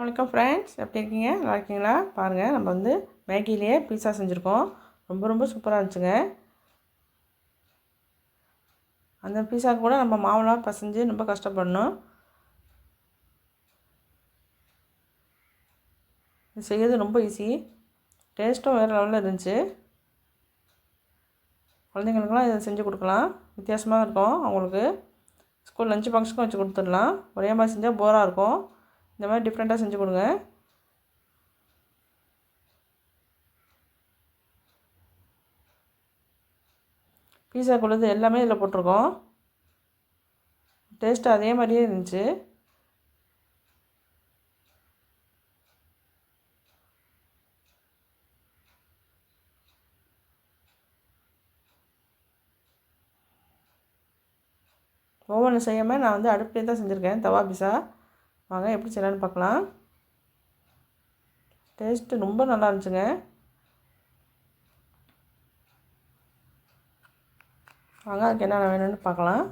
வணக்கம் ஃப்ரெண்ட்ஸ் எப்படி இருக்கீங்க? நல்லா இருக்கீங்களா? பாருங்கள் நம்ம வந்து மேகிலேயே பீஸா செஞ்சுருக்கோம். ரொம்ப ரொம்ப சூப்பராக இருந்துச்சுங்க. அந்த பீஸா கூட நம்ம மாவுலாம் பசைஞ்சு ரொம்ப கஷ்டப்படணும். இது செய்யறது ரொம்ப ஈஸி டேஸ்ட்டும் வேறு லெவலில் இருந்துச்சு. குழந்தைங்களுக்குலாம் இதை செஞ்சு கொடுக்கலாம். வித்தியாசமாக இருக்கும். அவங்களுக்கு ஸ்கூல் லஞ்ச் பாக்ஸுக்கும் வச்சு கொடுத்துடலாம். ஒரே மாதிரி செஞ்சால் போராக இருக்கும். இந்த மாதிரி டிஃப்ரெண்ட்டாக செஞ்சு கொடுங்க. பீஸா கொழுது எல்லாமே இதில் போட்டிருக்கோம். டேஸ்ட்டு அதே மாதிரியே இருந்துச்சு. ஓவனில் செய்யாமல் நான் வந்து அடுப்பிலே தான் செஞ்சுருக்கேன் தவா பீஸா வாங்க எப்படி செய்யலான்னு பார்க்கலாம். டேஸ்ட்டு ரொம்ப நல்லா இருந்துச்சுங்க. வாங்க அதுக்கு என்னென்ன வேணும்னு பார்க்கலாம்.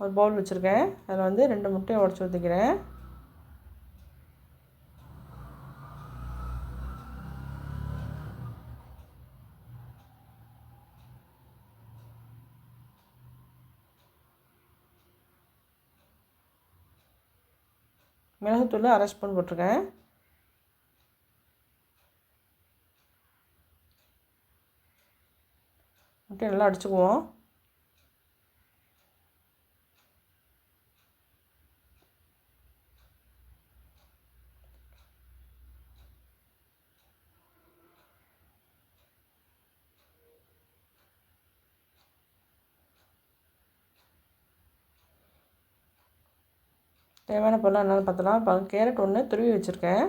ஒரு பவுல் வச்சுருக்கேன். அதில் வந்து ரெண்டு முட்டையை உடச்சி ஊற்றிக்கிறேன் மிளகுத்தூள் அரை ஸ்பூன் போட்டிருக்கேன். முட்டையை நல்லா அடிச்சுக்குவோம். தேவையான பொருளாக என்னென்னு பார்த்தலாம். இப்போ கேரட் ஒன்று துருவி வச்சுருக்கேன்.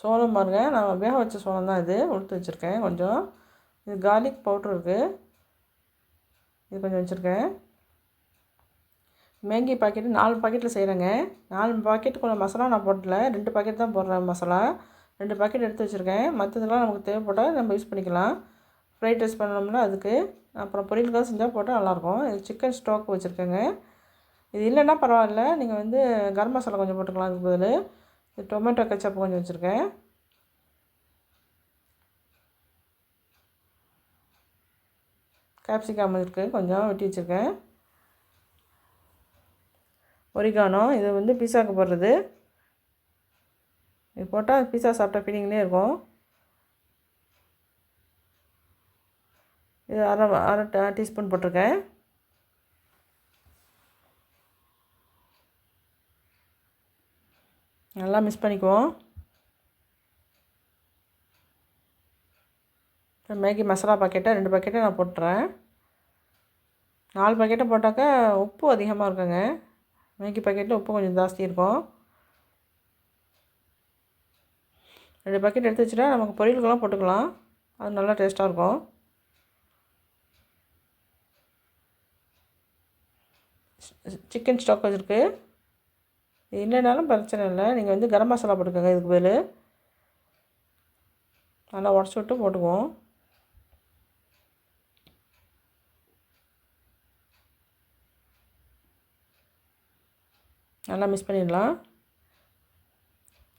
சோளம் பாருங்கள் நான் வேக வச்ச சோளம் தான் இது. உளுத்து வச்சுருக்கேன் கொஞ்சம். இது கார்லிக் பவுட்ரு இருக்குது இது கொஞ்சம் வச்சுருக்கேன். மேங்கி பாக்கெட்டு நாலு பாக்கெட்டில் செய்கிறேங்க நாலு பாக்கெட்டுக்குள்ள மசாலா நான் போடல. ரெண்டு பாக்கெட் தான் போடுறேன் மசாலா. ரெண்டு பாக்கெட் எடுத்து வச்சுருக்கேன். மற்றதெல்லாம் நமக்கு தேவைப்பட்டால் நம்ம யூஸ் பண்ணிக்கலாம். ஃப்ரைட் ரைஸ் பண்ணணும்னா அதுக்கு. அப்புறம் பொரியலுக்காக செஞ்சால் போட்டால் நல்லாயிருக்கும் இது சிக்கன் ஸ்டாக் வச்சுருக்கேங்க. இது இல்லைன்னா பரவாயில்ல. நீங்கள் வந்து கரம் மசாலா கொஞ்சம் போட்டுக்கலாம். அதுக்கு பதில் இது டொமேட்டோ கெச்சப் கொஞ்சம் வச்சுருக்கேன். கேப்சிகம் இருக்குது கொஞ்சம் வெட்டி வச்சுருக்கேன். ஒரிகானோ இது வந்து பீஸாவுக்கு போடுறது. இது போட்டால் பீஸா சாப்பிட்ட ஃபீலிங்லேயே இருக்கும். இது அரை அரை டீஸ்பூன் போட்டிருக்கேன். நல்லா மிஸ் பண்ணிக்குவோம். மேகி மசாலா பாக்கெட்டை ரெண்டு பாக்கெட்டை நான் போட்டுறேன். நாலு பாக்கெட்டை போட்டாக்கா உப்பு அதிகமாக இருக்குங்க. மேகி பாக்கெட்டில் உப்பு கொஞ்சம் ஜாஸ்தி இருக்கும். ரெண்டு பாக்கெட் எடுத்து வச்சுட்டா நமக்கு பொரியலுக்கெல்லாம் போட்டுக்கலாம். அது நல்லா டேஸ்ட்டாக இருக்கும். சிக்கன் ஸ்டாக் வச்சுருக்கு. இல்லைனாலும் பிரச்சனை இல்லை. நீங்கள் வந்து கரம் மசாலா போட்டுக்கோங்க இதுக்கு பேர் நல்லா உடச்சி விட்டு போட்டுக்குவோம். நல்லா மிக்ஸ் பண்ணிடலாம்.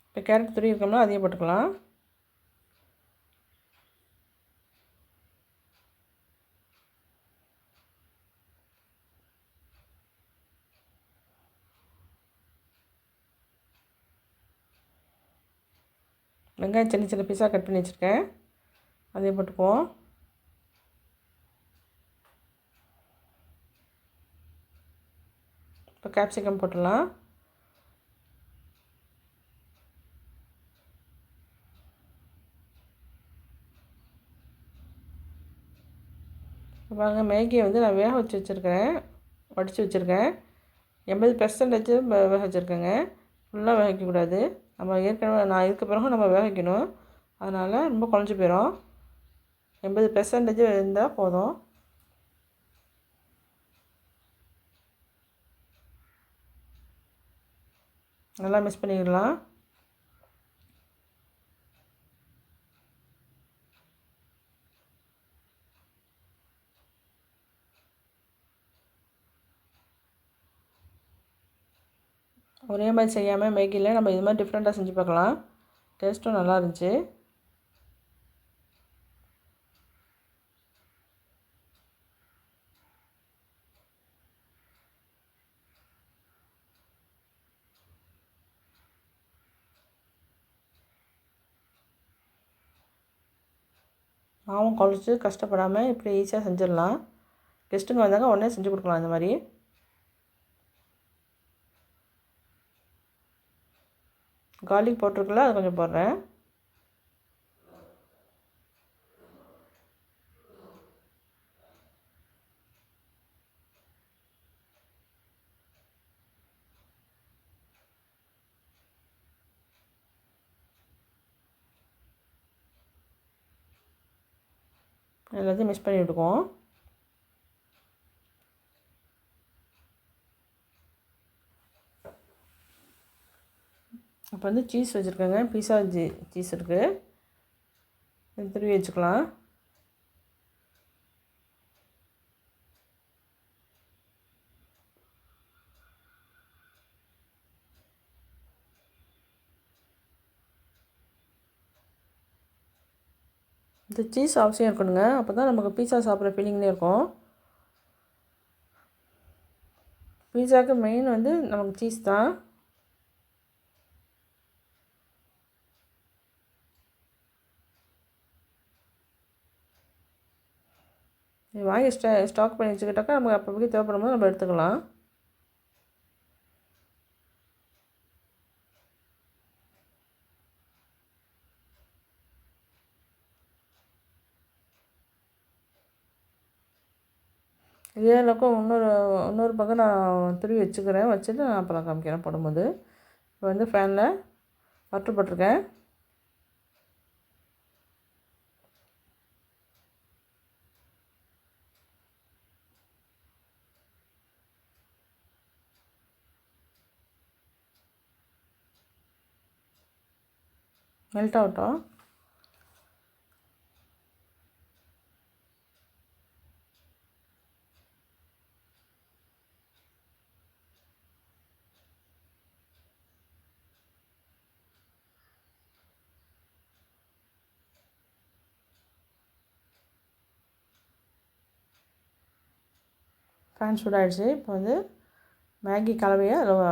இப்போ கேரட் துருவி இருக்கோம்னா அதையும் போட்டுக்கலாம். வெங்காயம் சின்ன சின்ன பீஸாக கட் பண்ணி வச்சுருக்கேன். அதையும் போட்டுக்குவோம். இப்போ கேப்சிகம் போட்டுடலாம். பாருங்கள் மேகியை வந்து நான் வேக வச்சு வச்சுருக்கேன். வடித்து வச்சுருக்கேன். எண்பது பெர்சன்டேஜ் வேக வச்சுருக்கேங்க. ஃபுல்லாக வேக வைக்கக்கூடாது நம்ம ஏற்கனவே நான் இதுக்கு பிறகு நம்ம வேக வைக்கணும் அதனால் ரொம்ப குழஞ்சி போயிடும் எண்பது பெர்சன்டேஜ் இருந்தால் போதும். நல்லா மிக்ஸ் பண்ணிடலாம். ஒரே மாதிரி செய்யாமல் மேகியில் நம்ம இது மாதிரி டிஃப்ரெண்ட்டாக செஞ்சு பார்க்கலாம். டேஸ்ட்டும் நல்லா இருந்துச்சு. மாவும் குழச்சி கஷ்டப்படாமல் இப்படி ஈஸியாக செஞ்சிடலாம். கெஸ்ட்டுங்க வந்தாங்க உடனே செஞ்சு கொடுக்கலாம் இந்த மாதிரி. கார்லிக் போட்டிருக்கல அது கொஞ்சம் போடுறேன். எல்லாத்தையும் மிக்ஸ் பண்ணி விட்டுக்குவோம். இப்போ வந்து சீஸ் வச்சுருக்கேங்க. பீஸா ஜீ சீஸ் இருக்குது திருவி வச்சுக்கலாம். இந்த சீஸ் அவசியம் இருக்கணுங்க. அப்போ தான் நமக்கு பீஸா சாப்பிட்ற ஃபீலிங்லேயே இருக்கும். பீஸாவுக்கு மெயின் வந்து நமக்கு சீஸ் தான். வாங்கி ஸ்டா ஸ்டாக் பண்ணி வச்சுக்கிட்டாக்கா நமக்கு அப்போ தேவைப்படும் போது நம்ம எடுத்துக்கலாம். இதே அளவுக்கு இன்னொரு இன்னொரு பக்கம் நான் துருவி வச்சுக்கிறேன். வச்சுட்டு நான் அப்புறம் காமிக்கிறேன் போடும்போது. இப்போ வந்து ஃபேனில் பட்டர் மெல்ட் ஆகட்டும் ஃபேன் சூடாகிடுச்சு இப்போ வந்து மேகி கலவையை அதில்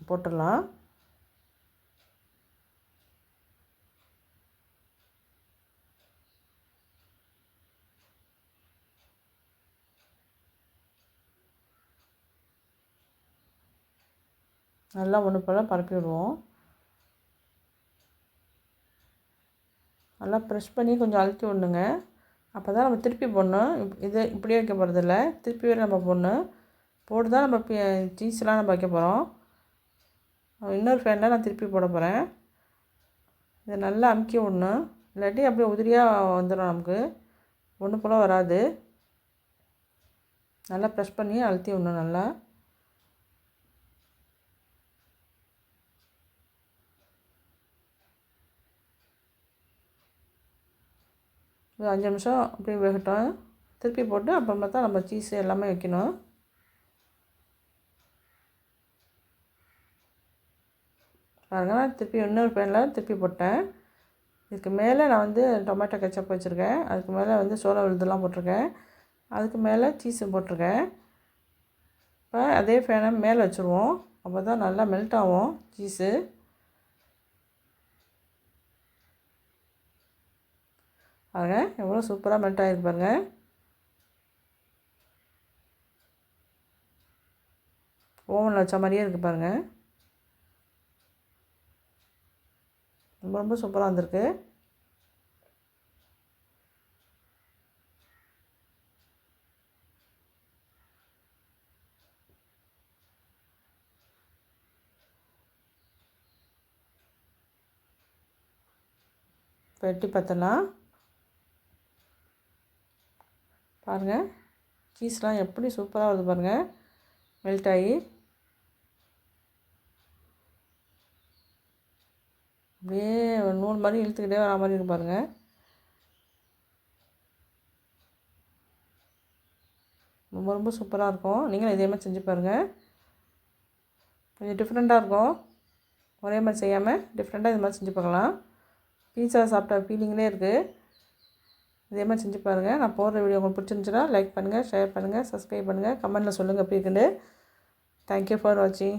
போட்டுடலாம். நல்லா ஒன்று போல் பரப்பி விடுவோம் நல்லா ப்ரெஷ் பண்ணி கொஞ்சம் அழுத்தி விடணுங்க. அப்போ தான் நம்ம திருப்பி போடணும். இது இப்படியே வைக்க போகிறதில்ல திருப்பி வேறு நம்ம போடணும். போட்டு தான் நம்ம சீஸ்லாம் நம்ம வைக்க போகிறோம் இன்னொரு ஃபேனில் நான் திருப்பி போட போகிறேன் இதை நல்லா அமுக்கி விடணும். இல்லாட்டி அப்படியே உதிரியாக வந்துடும் நமக்கு. ஒன்று போல் வராது. நல்லா ப்ரெஷ் பண்ணி அழுத்தி விடணும் நல்லா. ஒரு அஞ்சு நிமிஷம் அப்படியே வேகட்டும். திருப்பி போட்டு அப்புறமா தான் நம்ம சீஸ் எல்லாமே வைக்கணும். பாருங்கள் திருப்பி இன்னொரு பேனில் திருப்பி போட்டேன். இதுக்கு மேலே நான் வந்து டொமேட்டோ கெச்சப் வச்சுருக்கேன். அதுக்கு மேலே வந்து சோள விழுதுலாம் போட்டிருக்கேன். அதுக்கு மேலே சீஸும் போட்டிருக்கேன். இப்போ அதே ஃபேனை மேலே வச்சுருவோம். அப்போ தான் நல்லா மெல்ட் ஆகும் சீஸு பாருங்க எவ்வளோ சூப்பராக மெல்ட் ஆகிருக்கு பாருங்கள் ஓவனில் வச்ச மாதிரியே இருக்குது பாருங்கள் ரொம்ப ரொம்ப சூப்பராக வந்திருக்கு. வெட்டி பார்த்தோன்னா பாருங்கள் சீஸ்லாம் எப்படி சூப்பராக வருது பாருங்கள் மெல்ட் ஆகி. அப்படியே நூல் மாதிரி இழுத்துக்கிட்டே வர மாதிரி இருக்கு பாருங்கள் ரொம்ப ரொம்ப சூப்பராக இருக்கும். நீங்களும் இதே மாதிரி செஞ்சு பாருங்கள் கொஞ்சம் டிஃப்ரெண்ட்டாக இருக்கும். ஒரே மாதிரி செய்யாமல் டிஃப்ரெண்ட்டாக இது மாதிரி செஞ்சு பார்க்கலாம். பீஸா சாப்பிட்ட ஃபீலிங்லேயே இருக்குது இதே மாதிரி செஞ்சு பாருங்கள் நான் போடுற வீடியோ உங்களுக்கு பிடிச்சிருந்துச்சுன்னா லைக் பண்ணுங்கள் ஷேர் பண்ணுங்கள் சப்ஸ்கிரைப் பண்ணுங்கள் கமெண்ட்டில் சொல்லுங்கள் எப்படி இருக்குன்னு. தேங்க்யூ ஃபார் வாட்சிங்